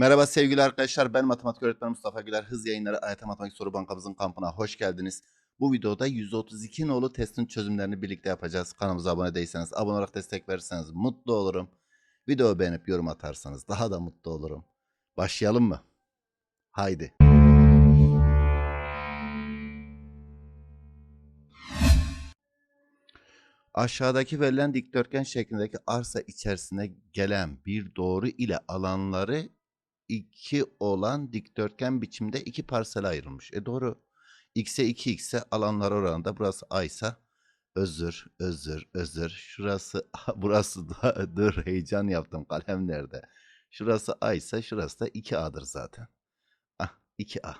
Merhaba sevgili arkadaşlar. Ben matematik öğretmeni Mustafa Güler. Hız yayınları AYT Matematik Soru Bankamızın kampına hoş geldiniz. Bu videoda 132 nolu testin çözümlerini birlikte yapacağız. Kanalımıza abone değilseniz, abone olarak destek verirseniz mutlu olurum. Videoyu beğenip yorum atarsanız daha da mutlu olurum. Başlayalım mı? Haydi. Aşağıdaki verilen dikdörtgen şeklindeki arsa içerisine gelen bir doğru ile alanları 2 olan dikdörtgen biçimde iki parsele ayrılmış. E doğru. X'e 2 x'e alanlar oranında burası A ise özür, özür, özür. Şurası burası da dur heyecan yaptım kalem nerede? Şurası A ise şurası da 2A'dır zaten. Ah 2A.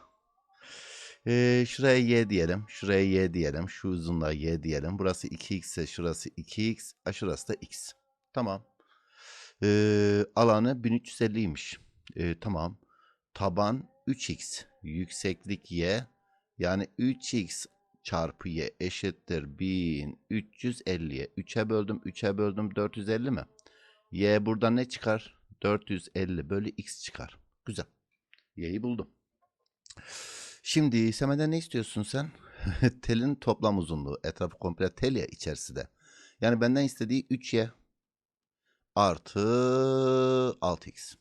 Ee, şuraya y diyelim. Şuraya y diyelim. Şu uzunluğa y diyelim. Burası 2x ise şurası 2x. A şurası da x. Tamam. Ee, alanı 1350'ymiş. Ee, tamam. Taban 3x. Yükseklik y. Yani 3x çarpı y eşittir 1350'ye. 3'e böldüm. 3'e böldüm. 450 mi? Y burada ne çıkar? 450 bölü x çıkar. Güzel. Y'yi buldum. Şimdi semeden ne istiyorsun sen? Telin toplam uzunluğu. Etrafı komple tel ya içerisi de. Yani benden istediği 3y artı 6x.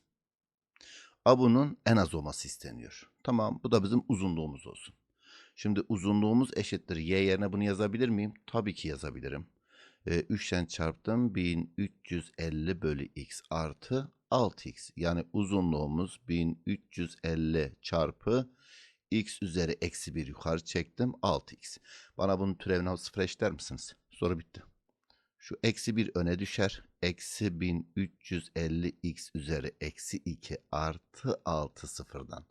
A bunun en az olması isteniyor. Tamam bu da bizim uzunluğumuz olsun. Şimdi uzunluğumuz eşittir. Y yerine bunu yazabilir miyim? Tabii ki yazabilirim. Ee, 3'ten çarptım. 1350 bölü x artı 6x. Yani uzunluğumuz 1350 çarpı x üzeri eksi 1 yukarı çektim 6x. Bana bunun türevini sıfır eşitler misiniz? Soru bitti. Şu eksi 1 öne düşer. Eksi 1350 x üzeri eksi 2 artı 6 sıfırdan.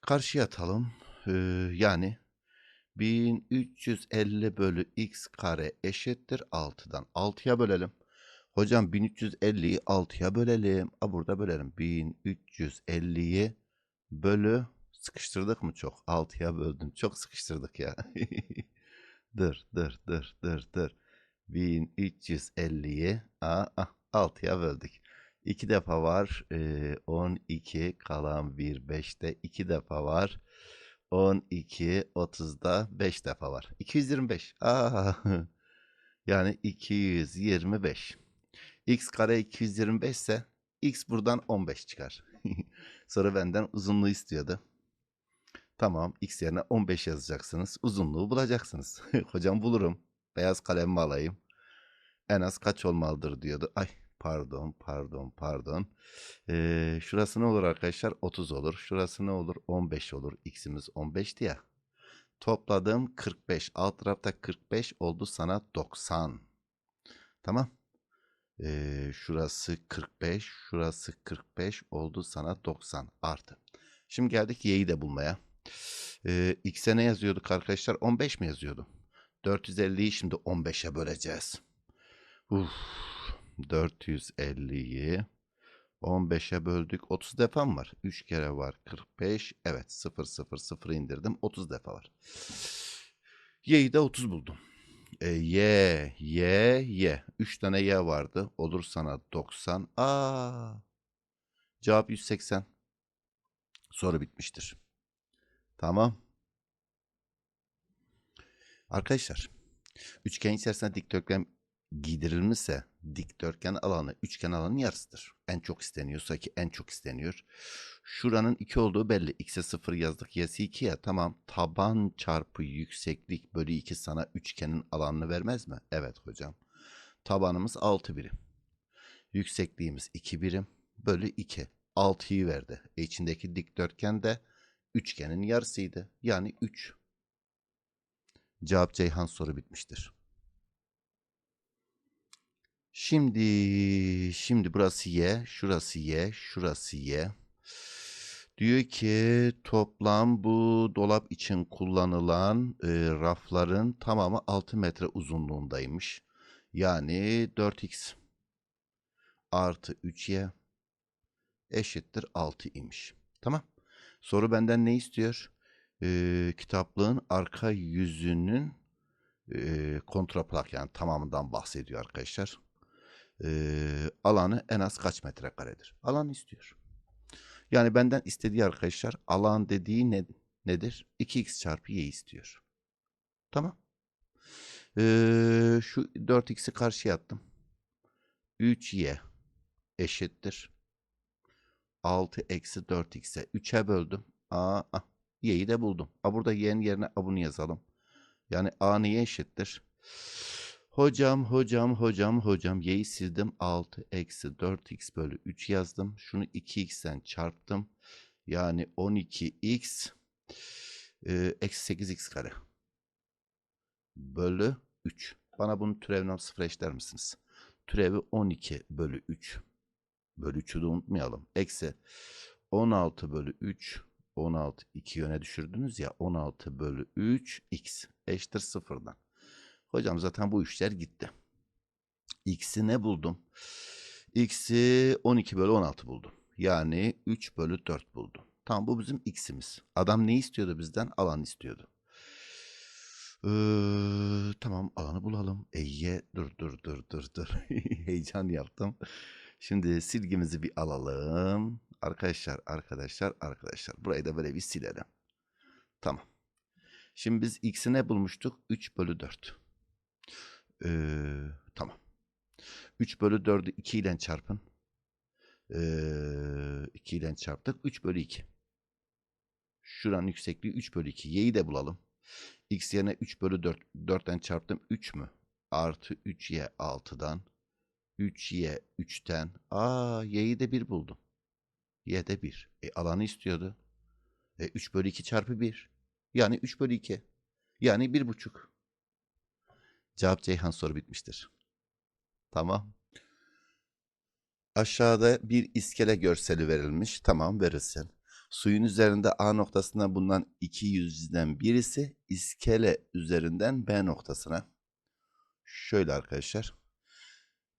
Karşıya atalım. Ee, yani 1350 bölü x kare eşittir 6'dan. 6'ya bölelim. Hocam 1350'yi 6'ya bölelim. A burada bölelim. 1350'yi bölü Sıkıştırdık mı çok? 6'ya böldüm. Çok sıkıştırdık ya. dur, dur, dur, dur, dur. 1350'yi 6'ya böldük. 2 defa var. E, 12 kalan 1 5'te 2 defa var. 12 30'da 5 defa var. 225. Aa, yani 225. X kare 225 ise X buradan 15 çıkar. Sonra benden uzunluğu istiyordu. Tamam x yerine 15 yazacaksınız. Uzunluğu bulacaksınız. Hocam bulurum. Beyaz kalemimi alayım. En az kaç olmalıdır diyordu. Ay pardon pardon pardon. Ee, şurası ne olur arkadaşlar? 30 olur. Şurası ne olur? 15 olur. X'imiz 15'ti ya. Topladım 45. Alt tarafta 45 oldu sana 90. Tamam. Ee, şurası 45. Şurası 45 oldu sana 90 artı. Şimdi geldik y'yi de bulmaya. Ee, x'e ne yazıyorduk arkadaşlar? 15 mi yazıyordu? 450'yi şimdi 15'e böleceğiz. Uf, 450'yi 15'e böldük. 30 defa mı var? 3 kere var. 45. Evet 0 0 0 indirdim. 30 defa var. Y'yi de 30 buldum. E, y, y, y. 3 tane y vardı. Olur sana 90. Aa. Cevap 180. Soru bitmiştir. Tamam. Arkadaşlar, üçgen içerisinde dikdörtgen giydirilmişse dikdörtgen alanı üçgen alanın yarısıdır. En çok isteniyorsa ki en çok isteniyor. Şuranın 2 olduğu belli. X'e 0 yazdık. Y'si 2 ya. Tamam. Taban çarpı yükseklik bölü 2 sana üçgenin alanını vermez mi? Evet hocam. Tabanımız 6 birim. Yüksekliğimiz 2 birim. Bölü 2. 6'yı verdi. E içindeki dikdörtgen de üçgenin yarısıydı. Yani 3. Cevap Ceyhan soru bitmiştir. Şimdi şimdi burası y, şurası y, şurası y. Diyor ki toplam bu dolap için kullanılan e, rafların tamamı 6 metre uzunluğundaymış. Yani 4x artı 3y eşittir 6 imiş. Tamam. Soru benden ne istiyor? Ee, kitaplığın arka yüzünün e, kontraplak yani tamamından bahsediyor arkadaşlar. Ee, alanı en az kaç metrekaredir? Alan istiyor. Yani benden istediği arkadaşlar alan dediği ne, nedir? 2x çarpı y istiyor. Tamam. Ee, şu 4x'i karşıya attım. 3y eşittir. 6 eksi 4x'e 3'e böldüm. Aa, ah, y'yi de buldum. A burada y'nin yerine a bunu yazalım. Yani a neye eşittir? Hocam, hocam, hocam, hocam. Y'yi sildim. 6 eksi 4x bölü 3 yazdım. Şunu 2x'ten çarptım. Yani 12x e, eksi 8x kare. Bölü 3. Bana bunun türevini sıfır eşler misiniz? Türevi 12 bölü 3. Bölü 3'ü de unutmayalım. Eksi 16 bölü 3. 16 iki yöne düşürdünüz ya. 16 bölü 3 x eşittir sıfırdan. Hocam zaten bu işler gitti. X'i ne buldum? X'i 12 bölü 16 buldum. Yani 3 bölü 4 buldum. Tamam bu bizim X'imiz. Adam ne istiyordu bizden? Alan istiyordu. Ee, tamam alanı bulalım. Eye dur dur dur dur dur. Heyecan yaptım. Şimdi silgimizi bir alalım. Arkadaşlar arkadaşlar arkadaşlar. Burayı da böyle bir silelim. Tamam. Şimdi biz x'i ne bulmuştuk? 3 bölü 4. Ee, tamam. 3 bölü 4'ü 2 ile çarpın. Ee, 2 ile çarptık. 3 bölü 2. Şuranın yüksekliği 3 bölü 2. Y'yi de bulalım. X yerine 3 bölü 4. 4'ten çarptım. 3 mü? Artı 3Y 6'dan. 3Y 3'ten. Aa Y'yi de 1 buldum. Y de 1. E alanı istiyordu. E 3 bölü 2 çarpı 1. Yani 3 bölü 2. Yani 1,5. Cevap Ceyhan soru bitmiştir. Tamam. Aşağıda bir iskele görseli verilmiş. Tamam verilsin. Suyun üzerinde A noktasına bulunan iki yüzden birisi iskele üzerinden B noktasına. Şöyle arkadaşlar.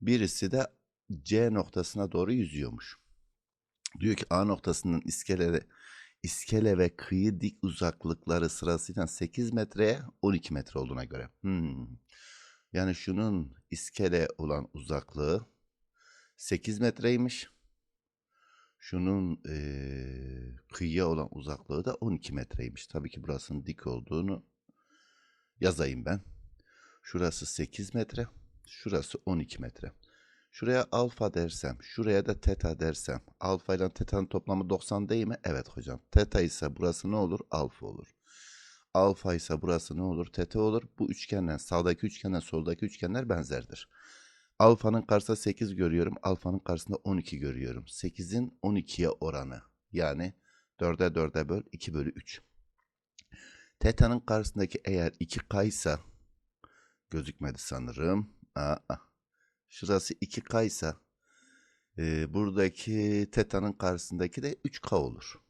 Birisi de C noktasına doğru yüzüyormuş. Diyor ki A noktasının iskele, iskele ve kıyı dik uzaklıkları sırasıyla 8 metreye 12 metre olduğuna göre. Hmm. Yani şunun iskele olan uzaklığı 8 metreymiş. Şunun eee kıyıya olan uzaklığı da 12 metreymiş. Tabii ki burasının dik olduğunu yazayım ben. Şurası 8 metre. Şurası 12 metre. Şuraya alfa dersem, şuraya da teta dersem. Alfa ile teta'nın toplamı 90 değil mi? Evet hocam. Teta ise burası ne olur? Alfa olur. Alfa ise burası ne olur? Teta olur. Bu üçgenler, sağdaki üçgenler, soldaki üçgenler benzerdir. Alfanın karşısında 8 görüyorum. Alfanın karşısında 12 görüyorum. 8'in 12'ye oranı. Yani 4'e 4'e böl 2 bölü 3. Teta'nın karşısındaki eğer 2K ise gözükmedi sanırım. Aa, şurası 2K ise e, buradaki teta'nın karşısındaki de 3K olur.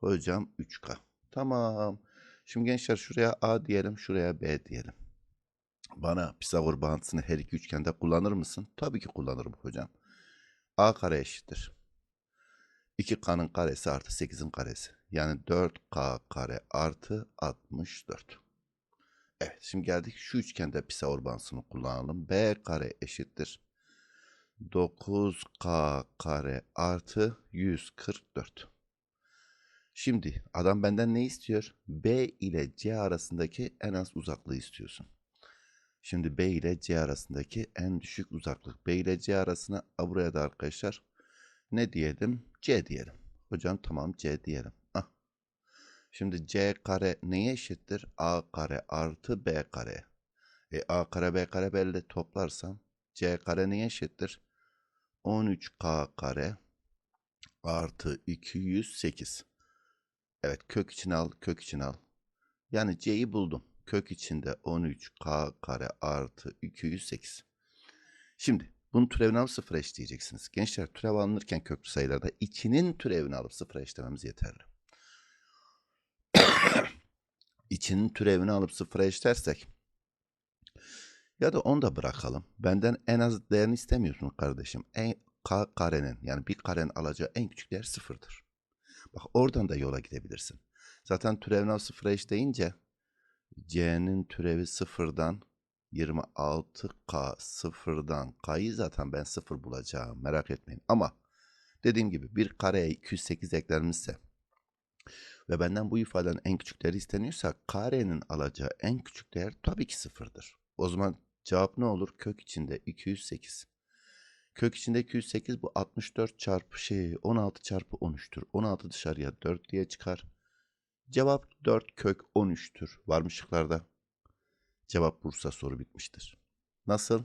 Hocam 3K. Tamam. Şimdi gençler şuraya A diyelim, şuraya B diyelim. Bana Pisagor bağıntısını her iki üçgende kullanır mısın? Tabii ki kullanırım hocam. A kare eşittir. 2K'nın karesi artı 8'in karesi. Yani 4K kare artı 64. Evet şimdi geldik şu üçgende Pisagor kullanalım. B kare eşittir. 9K kare artı 144. Şimdi adam benden ne istiyor? B ile C arasındaki en az uzaklığı istiyorsun. Şimdi B ile C arasındaki en düşük uzaklık. B ile C arasına buraya da arkadaşlar ne diyelim? C diyelim. Hocam tamam C diyelim. Şimdi C kare neye eşittir? A kare artı B kare. E A kare B kare belli toplarsam C kare neye eşittir? 13K kare artı 208. Evet kök için al kök için al. Yani C'yi buldum. Kök içinde 13K kare artı 208. Şimdi bunun türevini alıp sıfır eşleyeceksiniz. Gençler türev alınırken köklü sayılarda içinin türevini alıp sıfır eşlememiz yeterli. İçinin türevini alıp sıfıra eşlersek ya da onu da bırakalım. Benden en az değerini istemiyorsun kardeşim. En, k karenin yani bir karenin alacağı en küçük değer sıfırdır. Bak oradan da yola gidebilirsin. Zaten türevini alıp sıfıra eşleyince C'nin türevi sıfırdan 26K sıfırdan K'yı zaten ben sıfır bulacağım. Merak etmeyin. Ama Dediğim gibi bir kareye 208 eklenmişse ve benden bu ifadenin en küçük değeri isteniyorsa karenin alacağı en küçük değer tabii ki sıfırdır. O zaman cevap ne olur? Kök içinde 208. Kök içinde 208 bu 64 çarpı şey 16 çarpı 13'tür. 16 dışarıya 4 diye çıkar. Cevap 4 kök 13'tür. Var mı şıklarda? Cevap Bursa soru bitmiştir. Nasıl?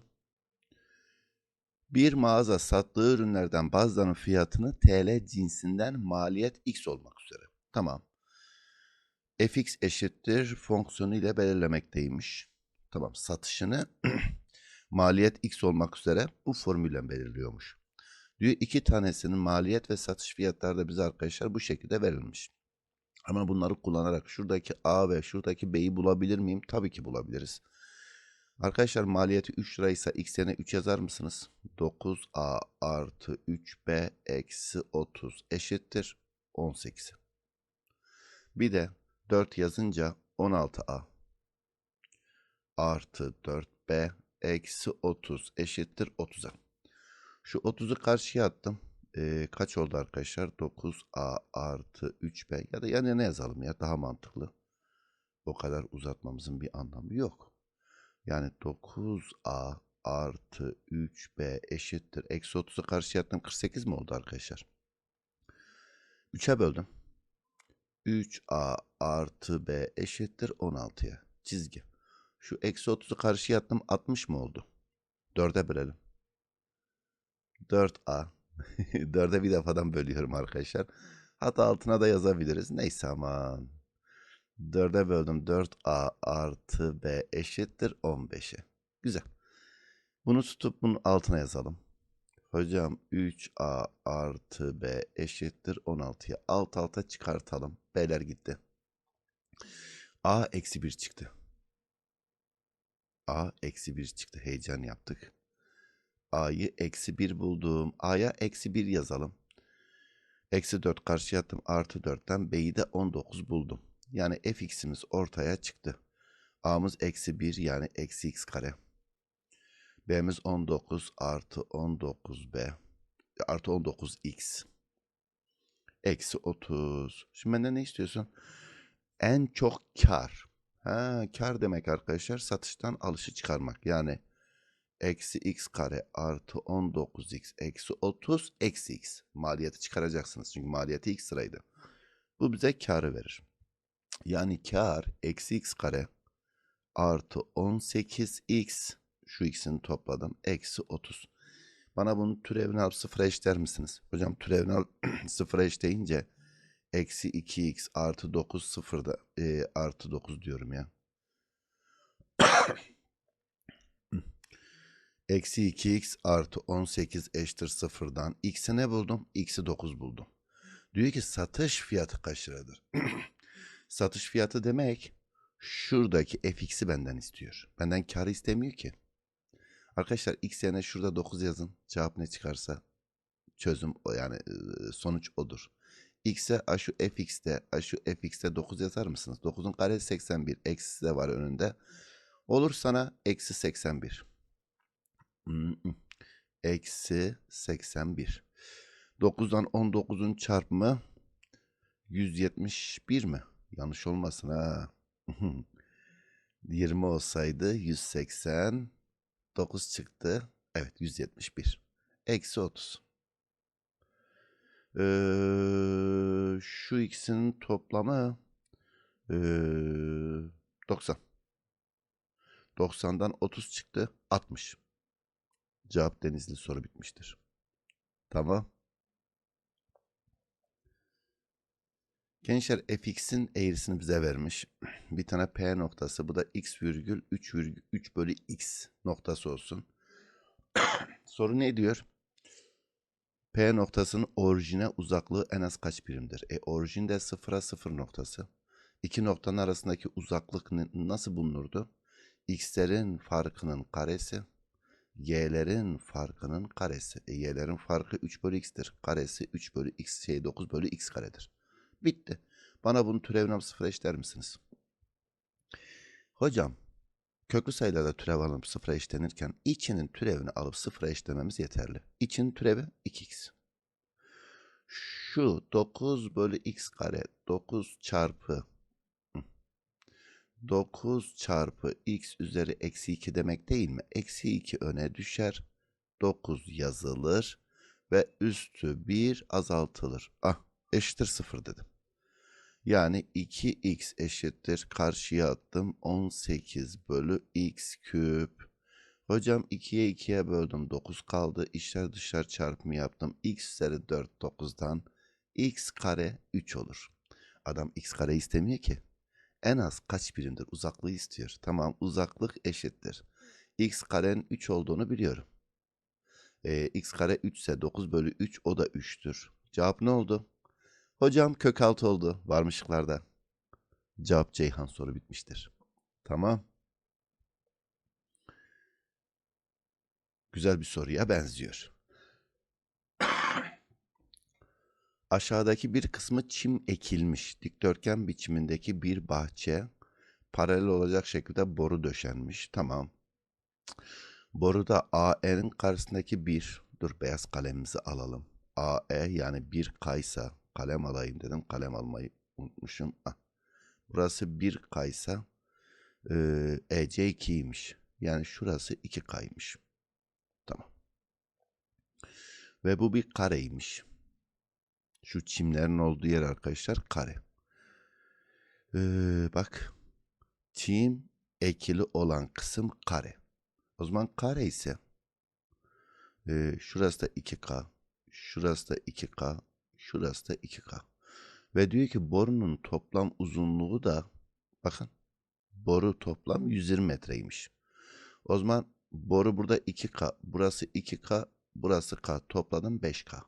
Bir mağaza sattığı ürünlerden bazılarının fiyatını TL cinsinden maliyet X olmak. Tamam. fx eşittir fonksiyonu ile belirlemekteymiş. Tamam satışını maliyet x olmak üzere bu formülle belirliyormuş. Diyor iki tanesinin maliyet ve satış fiyatları da bize arkadaşlar bu şekilde verilmiş. Ama bunları kullanarak şuradaki A ve şuradaki B'yi bulabilir miyim? Tabii ki bulabiliriz. Arkadaşlar maliyeti 3 liraysa x yerine 3 yazar mısınız? 9A artı 3B eksi 30 eşittir 18. Bir de 4 yazınca 16A artı 4B eksi 30 eşittir 30'a. Şu 30'u karşıya attım. Ee, kaç oldu arkadaşlar? 9A artı 3B ya da yan yana yazalım ya daha mantıklı. O kadar uzatmamızın bir anlamı yok. Yani 9A artı 3B eşittir. Eksi 30'u karşıya attım. 48 mi oldu arkadaşlar? 3'e böldüm. 3A artı B eşittir 16'ya. Çizgi. Şu eksi 30'u karşıya attım 60 mı oldu? 4'e bölelim. 4A. 4'e bir defadan bölüyorum arkadaşlar. Hatta altına da yazabiliriz. Neyse aman. 4'e böldüm. 4A artı B eşittir 15'e. Güzel. Bunu tutup bunun altına yazalım. Hocam 3A artı B eşittir 16'ya. Alt alta çıkartalım. B'ler gitti. A eksi 1 çıktı. A eksi 1 çıktı. Heyecan yaptık. A'yı eksi 1 buldum. A'ya eksi 1 yazalım. Eksi 4 karşıya attım. Artı 4'ten B'yi de 19 buldum. Yani fx'imiz ortaya çıktı. A'mız eksi 1 yani eksi x kare. B'miz 19 artı 19B artı 19x eksi 30. Şimdi benden ne istiyorsun? En çok kar. Ha, kar demek arkadaşlar satıştan alışı çıkarmak. Yani eksi x kare artı 19x eksi 30 eksi x. Maliyeti çıkaracaksınız çünkü maliyeti x liraydı. Bu bize karı verir. Yani kar eksi x kare artı 18x şu ikisini topladım. Eksi 30. Bana bunun türevini alıp sıfıra eşler misiniz? Hocam türevini alıp sıfıra eşleyince eksi 2x artı 9 sıfırda e, artı 9 diyorum ya. Eksi 2x artı 18 eşittir sıfırdan. X'i ne buldum? X'i 9 buldum. Diyor ki satış fiyatı kaç liradır? satış fiyatı demek şuradaki fx'i benden istiyor. Benden karı istemiyor ki. Arkadaşlar x yerine şurada 9 yazın. Cevap ne çıkarsa çözüm o yani sonuç odur. X'e a şu fx'te a şu fx'te 9 yazar mısınız? 9'un karesi 81. Eksisi de var önünde. Olur sana eksi 81. Eksi 81. 9'dan 19'un çarpımı 171 mi? Yanlış olmasın ha. 20 olsaydı 180 9 çıktı. Evet 171. Eksi 30. Ee, şu ikisinin toplamı ee, 90. 90'dan 30 çıktı. 60. Cevap denizli soru bitmiştir. Tamam. Gençler fx'in eğrisini bize vermiş. Bir tane p noktası. Bu da x virgül 3 virgül 3 bölü x noktası olsun. Soru ne diyor? P noktasının orijine uzaklığı en az kaç birimdir? E orijinde sıfıra sıfır noktası. İki noktanın arasındaki uzaklık nasıl bulunurdu? X'lerin farkının karesi. Y'lerin farkının karesi. E, y'lerin farkı 3 bölü x'tir. Karesi 3 bölü x şey 9 bölü x karedir. Bitti. Bana bunun türevini alıp sıfıra eşler misiniz? Hocam köklü sayılarda türev alıp sıfıra eşlenirken içinin türevini alıp sıfıra eşlememiz yeterli. İçin türevi 2x. Şu 9 bölü x kare 9 çarpı Hı. 9 çarpı x üzeri eksi 2 demek değil mi? Eksi 2 öne düşer. 9 yazılır ve üstü 1 azaltılır. Ah eşittir 0 dedim. Yani 2x eşittir karşıya attım 18 bölü x küp. Hocam 2'ye 2'ye böldüm 9 kaldı. İçler dışlar çarpımı yaptım. x üzeri 4 9'dan x kare 3 olur. Adam x kare istemiyor ki. En az kaç birimdir uzaklığı istiyor. Tamam uzaklık eşittir. x karenin 3 olduğunu biliyorum. Ee, x kare 3 ise 9 bölü 3 o da 3'tür. Cevap ne oldu? Hocam kök altı oldu. Varmışlıklarda. Cevap Ceyhan soru bitmiştir. Tamam. Güzel bir soruya benziyor. Aşağıdaki bir kısmı çim ekilmiş dikdörtgen biçimindeki bir bahçe paralel olacak şekilde boru döşenmiş. Tamam. Boruda AE'nin karşısındaki bir, dur beyaz kalemimizi alalım. AE yani bir kaysa kalem alayım dedim. Kalem almayı unutmuşum. Ah. Burası bir kaysa e, EC 2'ymiş. Yani şurası 2 kaymış. Tamam. Ve bu bir kareymiş. Şu çimlerin olduğu yer arkadaşlar kare. Ee, bak. Çim ekili olan kısım kare. O zaman kare ise e, şurası da 2K, şurası da 2K, şurası da 2K. Ve diyor ki borunun toplam uzunluğu da bakın boru toplam 120 metreymiş. O zaman boru burada 2K, burası 2K, burası K. Topladım 5K.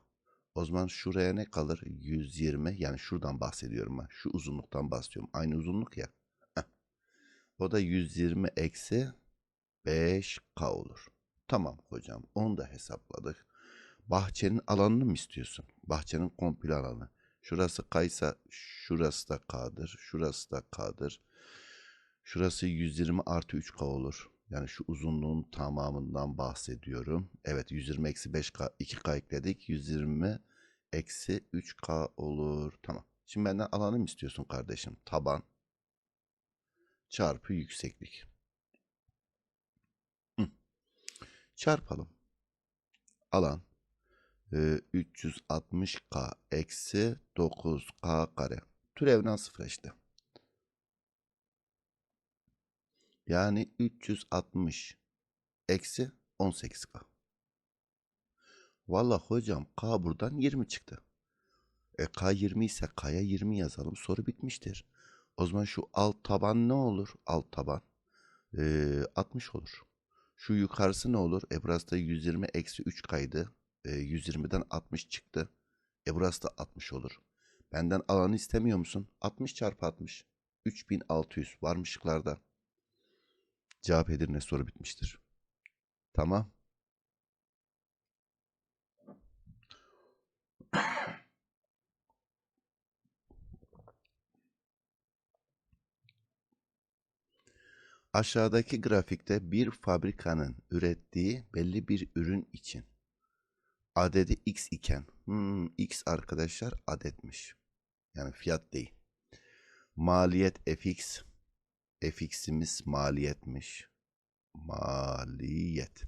O zaman şuraya ne kalır? 120 yani şuradan bahsediyorum ben. Şu uzunluktan bahsediyorum. Aynı uzunluk ya. O da 120 eksi 5K olur. Tamam hocam onu da hesapladık. Bahçenin alanını mı istiyorsun? Bahçenin komple alanı. Şurası kaysa şurası da K'dır. Şurası da K'dır. Şurası 120 artı 3K olur. Yani şu uzunluğun tamamından bahsediyorum. Evet 120 eksi 5K 2K ekledik. 120 eksi 3K olur. Tamam. Şimdi benden alanı mı istiyorsun kardeşim? Taban çarpı yükseklik. Hı. Çarpalım. Alan e, 360K eksi 9K kare. Türevden sıfır işte. Yani 360 eksi 18K. Valla hocam K buradan 20 çıktı. E K 20 ise K'ya 20 yazalım. Soru bitmiştir. O zaman şu alt taban ne olur? Alt taban. E, 60 olur. Şu yukarısı ne olur? E burası da 120 eksi 3 kaydı. E, 120'den 60 çıktı. E burası da 60 olur. Benden alanı istemiyor musun? 60 çarpı 60. 3600 varmışlıklarda. Cevap Edirne soru bitmiştir. Tamam. Aşağıdaki grafikte bir fabrikanın ürettiği belli bir ürün için adedi x iken hmm, x arkadaşlar adetmiş. Yani fiyat değil. Maliyet fx fx'imiz maliyetmiş. Maliyet.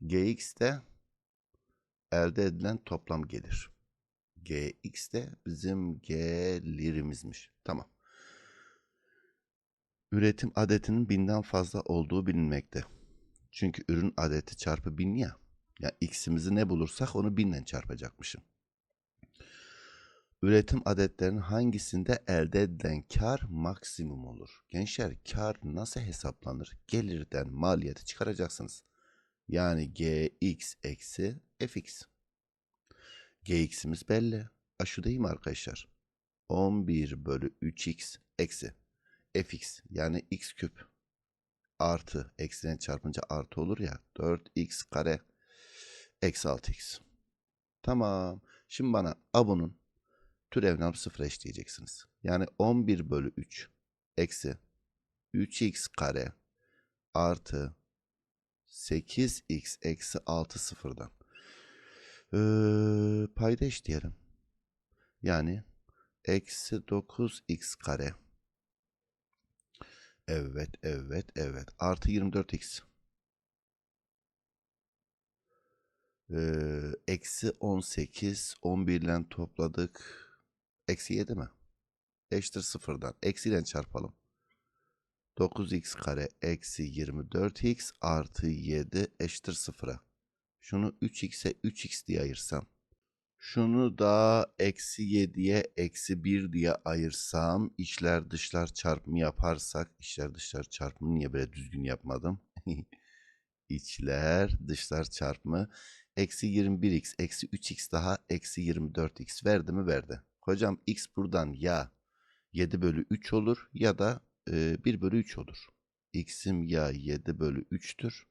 gx de elde edilen toplam gelir. gx de bizim gelirimizmiş. Tamam. Üretim adetinin binden fazla olduğu bilinmekte. Çünkü ürün adeti çarpı bin ya. Ya x'imizi ne bulursak onu binle çarpacakmışım. Üretim adetlerinin hangisinde elde edilen kar maksimum olur? Gençler kar nasıl hesaplanır? Gelirden maliyeti çıkaracaksınız. Yani gx eksi fx. gx'imiz belli. A değil mi arkadaşlar? 11 bölü 3x eksi fx yani x küp artı eksiden çarpınca artı olur ya 4x kare eksi 6x. Tamam. Şimdi bana a bunun türevini sıfıra eşleyeceksiniz. Yani 11 bölü 3 eksi 3x kare artı 8x eksi 6 sıfırdan. Ee, paydaş diyelim. Yani eksi 9x kare. Evet, evet, evet. Artı 24x. Ee, eksi 18, 11 ile topladık. Eksi 7 mi? Eşittir sıfırdan. Eksiyle çarpalım. 9x kare eksi 24x artı 7 eşittir sıfıra. Şunu 3x'e 3x diye ayırsam. Şunu da eksi 7'ye eksi 1 diye ayırsam. içler dışlar çarpımı yaparsak. içler dışlar çarpımı niye böyle düzgün yapmadım? İçler dışlar çarpımı. Eksi 21x eksi 3x daha eksi 24x verdi mi verdi. Hocam x buradan ya 7 bölü 3 olur ya da e, 1 bölü 3 olur. x'im ya 7 bölü 3'tür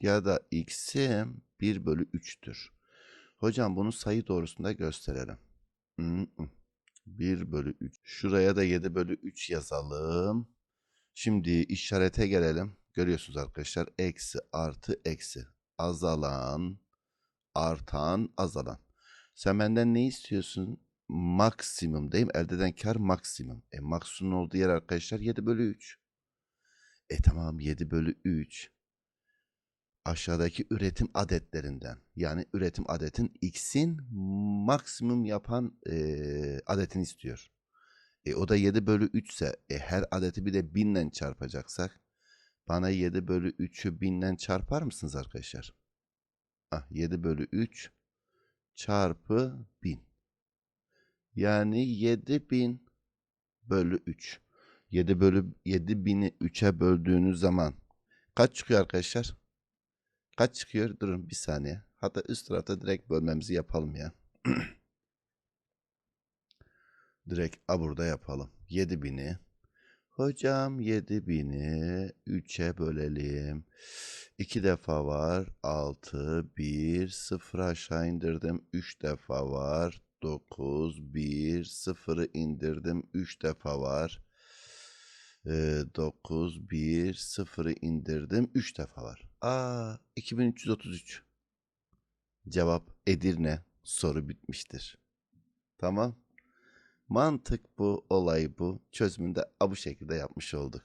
ya da x'im 1 bölü 3'tür. Hocam bunu sayı doğrusunda gösterelim. 1 bölü 3. Şuraya da 7 bölü 3 yazalım. Şimdi işarete gelelim. Görüyorsunuz arkadaşlar. Eksi artı eksi. Azalan, artan, azalan. Sen benden ne istiyorsun? Maksimum değil mi? Elde eden kar maksimum. E maksimum olduğu yer arkadaşlar 7 bölü 3. E tamam 7 bölü 3 aşağıdaki üretim adetlerinden yani üretim adetin x'in maksimum yapan e, adetini istiyor. E, o da 7 bölü 3 ise e, her adeti bir de 1000 ile çarpacaksak bana 7 bölü 3'ü 1000 ile çarpar mısınız arkadaşlar? Ah, 7 bölü 3 çarpı 1000. Yani 7000 bölü 3. 7 bölü 7000'i 3'e böldüğünüz zaman kaç çıkıyor arkadaşlar? Kaç çıkıyor? Durun bir saniye. Hatta üst tarafta direkt bölmemizi yapalım ya. direkt a burada yapalım. 7000'i. Hocam 7000'i 3'e bölelim. 2 defa var. 6, 1, 0 aşağı indirdim. 3 defa var. 9, 1, 0'ı indirdim. 3 defa var. 9, 1, 0'ı indirdim. 3 defa var. Aa, 2333. Cevap Edirne. Soru bitmiştir. Tamam. Mantık bu, olay bu. Çözümünde bu şekilde yapmış olduk.